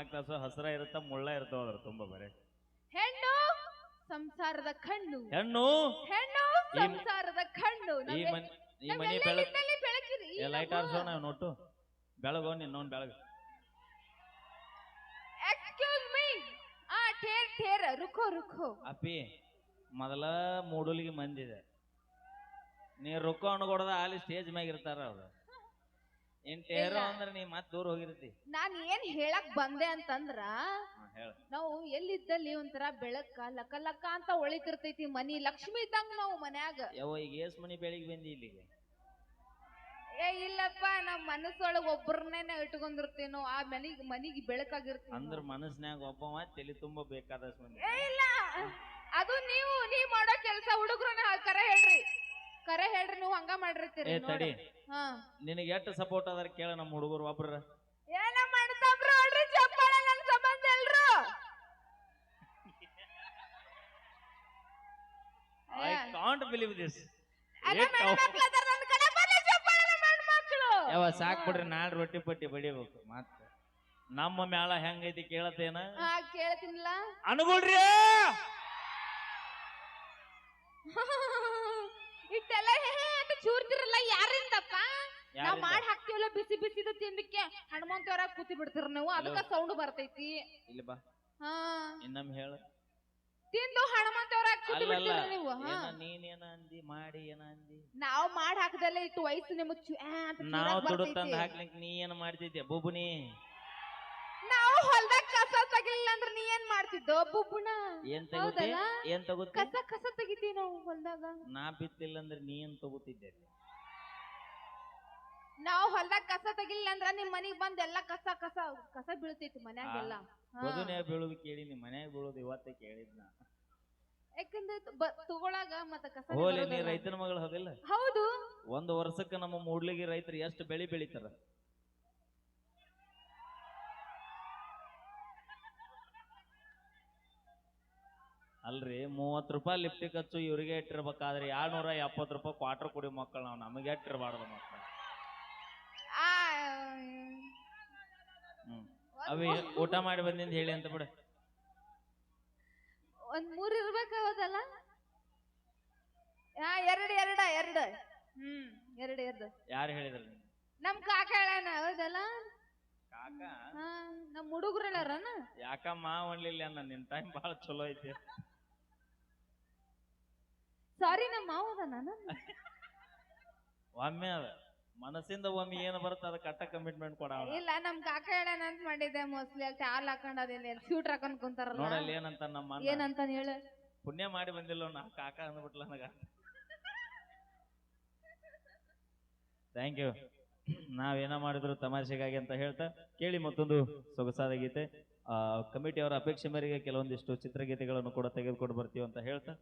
ಇಪ್ಪತ್ನಾಲ್ಕು ತಾಸು ಹಸಿರ ಇರುತ್ತ ಮುಳ್ಳ ಇರ್ತಾವ ಅದ್ರ ತುಂಬಾ ಬರೇ. ಹೆಣ್ಣು ಸಂಸಾರದ ಕಣ್ಣು. ಹೆಣ್ಣು ಹೆಣ್ಣು ಈ- ಸಂಸಾರದ ಕಣ್ಣು. ಈ ಮನ್ ಈ ಮನಿ ಬೆಳಗ್ ನಾವೆಲ್ಲಿದ್ದಲ್ಲಿ ಬೆಳಕಿರಿ ಲೈಟ್ ಆರ್ಸೋಣ ನೋಟು. ಬೆಳಗೋ ನಿನ್ನೊಂದ್ ಬೆಳಗ್. ಎಕ್ಸ್ಕ್ಯೂಸ್ ಮೀ ಆ ಠೇರ್ ಠೇರ್ ರುಕೋ ರುಕೋ ಅಪ್ಪಿ ಮೊದಲ ಮೂಡುಲಿಗೆ ಮಂದಿದೆ. ನೀ ರುಕೋ ಅನ್ಕೊಡದ ಅಲ್ಲಿ ಸ್ಟೇಜ್ ಮ್ಯಾಗ ಇರ್ತಾರ ಅವ್ರು. ಟೇರೋ. ಅಂದ್ರೆ ನೀ ಮತ್ ದೂರ ಹೋಗಿರ್ತಿ. ನಾನ್ ಏನ್ ಹೇಳಕ್ ಬಂದೆ ಅಂತಂದ್ರ ಹಾ, ಹೇಳ. ನಾವು ಎಲ್ಲಿದ್ದಲ್ಲಿ ಒಂಥರ ಬೆಳಕ ಲಕ ಲಕ ಅಂತ ಒಳಿತಿರ್ತೈತಿ ಮನಿ ಲಕ್ಷ್ಮಿ ಇದ್ದಂಗ ನಾವು ಮನ್ಯಾಗ. ಯಾವ ಈಗ ಏಸ್ ಮನಿ ಬೆಳಿಗ್ಗೆ ಬಂದಿ ಇಲ್ಲಿಗೆ? ಏ ಇಲ್ಲಪ್ಪ ನಮ್ ಮನಸ್ಸೊಳಗ ಒಬ್ಬರನ್ನೇ ಇಟ್ಕೊಂಡಿರ್ತೀನೋ ನಾವು ಆ ಮನಿಗ್ ಮನಿಗೆ ಬೆಳಕಾಗಿರ್ತೀವಿ ಅಂದ್ರ ಮನಸ್ನ್ಯಾಗ ಒಬ್ಬವ ತಲೆ ತುಂಬಾ ಬೇಕಾದಷ್ಟು ಮಂದಿ. ಏ ಇಲ್ಲ. ಅದು ನೀವು ನೀವ್ ಮಾಡೋ ಕೆಲ್ಸ ಹುಡುಗ್ರನ್ನ ಕರೆ ಹೇಳ್ರಿ. ಕರೆ ಹೇಳ್ರಿ ನೀವು ಹಂಗ ಮಾಡಿರ್ತೀರಿ ಏ ತಡಿ. ಹಾ. ನಿನಗೆ ಎಷ್ಟು ಸಪೋರ್ಟ್ ಅದಾರ ಕೇಳ ನಮ್ಮ ಹುಡುಗರು ಒಬ್ರ. ಏನ ಮಾಡ್ತಾವ್ರ ನೋಡ್ರಿ ಚಪ್ಪಾಳೆ ನನ್ ಸಂಬಂಧ ಎಲ್ರು ಐ ಕಾಂಟ್ ಬಿಲೀವ್ ದಿಸ್ ಯಾವ ಸಾಕ್ ಬಿಡ್ರಿ ನಾಳೆ ರೊಟ್ಟಿ ಪಟ್ಟಿ ಬಡಿಬೇಕು ಮತ್ತೆ. ನಮ್ಮ ಮ್ಯಾಳ ಹೆಂಗೈತಿ ಕೇಳತ್ತೇನ? ಕೇಳ್ತೀನಿಲ್ಲ. ಅನುಗುಳ್ರಿ ಇಟ್ಟೆಲ್ಲ ಹೇ ಹೇ ಅಂತ ಚೂರ್ತಿರಲ್ಲ ಯಾರಿಂದಪ್ಪ ನಾವ್? ಮಾಡಿ ಹಾಕ್ತಿವಲ್ಲ ಬಿಸಿ ಬಿಸಿದ ತಿಂದಕ್ಕೆ ಹನುಮಂತವರ ಕೂತಿ ಬಿಡ್ತೀರ ನೀವು ಅದಕ್ಕ ಸೌಂಡ್ ಬರ್ತೈತಿ. ಇಲ್ಲಿ ಬಾ. ಹಾ. ಇನ್ನೊಮ್ಮೆ ಹೇಳ. ತಿಂದು ಹನುಮಂತವರ ಕೂತಿ ಬಿಡ್ತೀರ ನೀವು ನೀನೇನ ಅಂದಿ ಮಾಡಿ ಏನ ಅಂದಿ? ನಾವ್ ಮಾಡಿ ಹಾಕದಲ್ಲ ಇಟ್ಟು ವಯಸ್ಸು ನಿಮಗ್ ನಾವ್ ದುಡ್ಡು ಬರ್ತೈತಿ. ಹಾಕ್ಲಿಕ್ ನೀ ಏನ್ ಮಾಡ್ತಿದ್ದೆ ಬುಬುನಿ ನಾವು ಹೊಲ್ದಾಗ ಕಸ ತೆಗಿಲಿಲ್ಲ ಅಂದ್ರೆ ನೀ ಏನ್ ಮಾಡ್ತಿದ್ದೋ ಬುಬ್ಬುಣ ಏನ್ ತಗೋತಿ? ಏನ್ ತಗೋತಿ? ಕಸ ಕಸ ತೆಗಿತೀವಿ ನಾವು ಹೊಲ್ದಾಗ. ನಾ ಬಿತ್ತಿಲ್ಲ ಅಂದ್ರೆ ನೀ ಏನ್ ತಗೋತಿದ್ದೆ? ನಾವು ಹೊಲ್ದಾಗ ಕಸ ತೆಗಿಲಿಲ್ಲ ಅಂದ್ರ ನಿಮ್ ಮನಿಗ್ ಬಂದ್ ಎಲ್ಲಾ ಕಸ ಕಸ ಕಸ ಬೀಳ್ತೈತಿ ಮನ್ಯಾಗೆಲ್ಲ. ಹಾ. ಬದುನೆ ಬೀಳುದು ಕೇಳಿ ನಿಮ್ ಮನ್ಯಾಗ ಬೀಳುದು ಇವತ್ತ ಕೇಳಿದ್ನ ಯಾಕಂದ್ರೆ ಬ- ತಗೊಳಾಗ ಮತ್ತ ಕಸ ಹೋಲಿ ನೀ ರೈತನ ಮಗಳು ಹೋಗಿಲ್ಲ ಹೌದು. ಒಂದು ವರ್ಷಕ್ಕೆ ನಮ್ಮ ಮೂಡ್ಲಿಗೆ ರೈತರು ಎಷ್ಟು ಬೆಳಿ ಬೆಳಿತಾರ? ಅಲ್ರಿ ಮೂವತ್ ರೂಪಾಯಿ ಲಿಪ್ಟಿ ಖರ್ಚು ಇವ್ರಿಗೆ ಇಟ್ಟಿರ್ಬೇಕಾದ್ರೆ ಎರಡ್ನೂರ ಎಪ್ಪತ್ತು ರೂಪಾಯಿ ಕ್ವಾರ್ಟರ್ ಕುಡಿ ಮಕ್ಕಳು ನಾವು ನಮಗೆ ಇಟ್ಟಿರಬಾರ್ದು ಮಕ್ಕಳು? ಅವಿ ಊಟ ಮಾಡಿ ಬಂದಿಂದ ಹೇಳಿ ಅಂತ ಬಿಡ. ಒಂದ್ ಮೂರ್ ಇರ್ಬೇಕಾಗೋದಲ್ಲ ಹಾ ಎರಡ್ ಎರಡ ಎರಡ್. ಹ್ಮ್ ಎರಡು ಎರಡು. ಯಾರು ಹೇಳಿದ್ರು? ನಮ್ ಕಾಕ ಹೇಳಣ ಹೌದಲ್ಲ? ಕಾಕ? ಹಾ ನಮ್ ಹುಡುಗ್ರು ಹೇಳಾರನ? ಯಾಕಮ್ಮ ಒಣ್ಲಿಲ್ಲ ಅನ್ನ ನಿನ್ ಟೈಮ್ ಬಹಳ ಚಲೋ ಐತಿ. ಸಾರಿ ನಮ್ಮ ಮಾವದ ನಾನು. ಒಮ್ಮೆ ಅದ. ಮನಸ್ಸಿಂದ ಒಮ್ಮೆ ಏನು ಬರುತ್ತೆ ಅದಕ್ಕೆ ಕಟ್ಟ ಕಮಿಟ್ಮೆಂಟ್ ಕೊಡ ಇಲ್ಲ ನಮ್ ಕಾಕ ಹೇಳಣ ಅಂತ ಮಾಡಿದ್ದೆ ಮೋಸ್ಟ್ಲಿ ಅಲ್ಲಿ ಟಾಲ್ ಹಾಕೊಂಡ್ ಶೂಟ್ ಹಾಕೊಂಡ್ ಕುಂತಾರಲ್ಲ. ನೋಡಲ್ಲ ಏನಂತ ನಮ್ಮ ಅಣ್ಣ. ಏನಂತ ಹೇಳು. ಪುಣ್ಯ ಮಾಡಿ ಬಂದಿಲ್ಲ ನಾ ಕಾಕ ಅಂದ್ಬಿಟ್ಲ ನನಗ. ಥ್ಯಾಂಕ್ ಯು ನಾವೇನ ಮಾಡಿದ್ರು ತಮಾಷೆಗಾಗಿ ಅಂತ ಹೇಳ್ತಾ ಕೇಳಿ ಮತ್ತೊಂದು ಸೊಗಸಾದ ಗೀತೆ. ಆ ಕಮಿಟಿ ಅವರ ಅಪೇಕ್ಷೆ ಮೇರೆಗೆ ಕೆಲವೊಂದಿಷ್ಟು ಚಿತ್ರಗೀತೆಗಳನ್ನು ಕೂಡ ತೆಗೆದುಕೊಂಡು ಬರ್ತೀವಿ ಅಂತ ಹೇಳ್ತಾ.